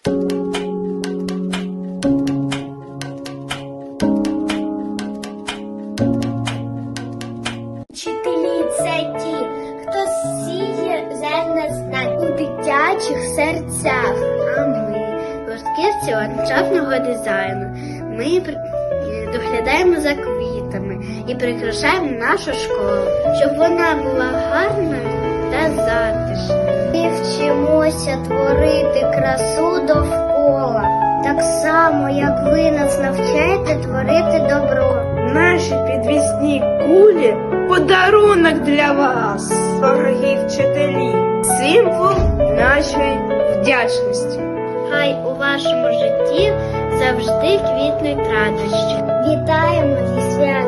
Вчителі це ті, хто сіє зерна знань у дитячих серцях. А ми гуртківці ландшафтного дизайну. Ми е, доглядаємо за квітами і прикрашаємо нашу школу, щоб вона була гарною та затишною. Ми вчимося творити красу довкола, так само, як ви нас навчаєте творити добро. Наші підвісні кулі подарунок для вас, дорогі вчителі, символ нашої вдячності. Хай у вашому житті завжди квітнуть радощі. Вітаємо зі святом!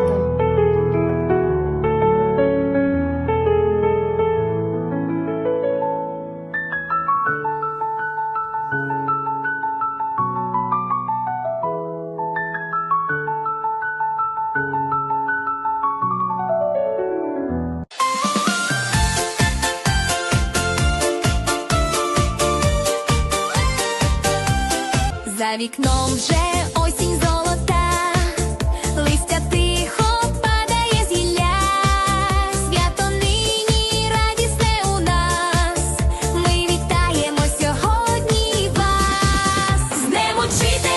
Вікном вже осінь золота, листя тихо падає з гілля, свято нині радісне у нас. Ми вітаємо сьогодні вас, з!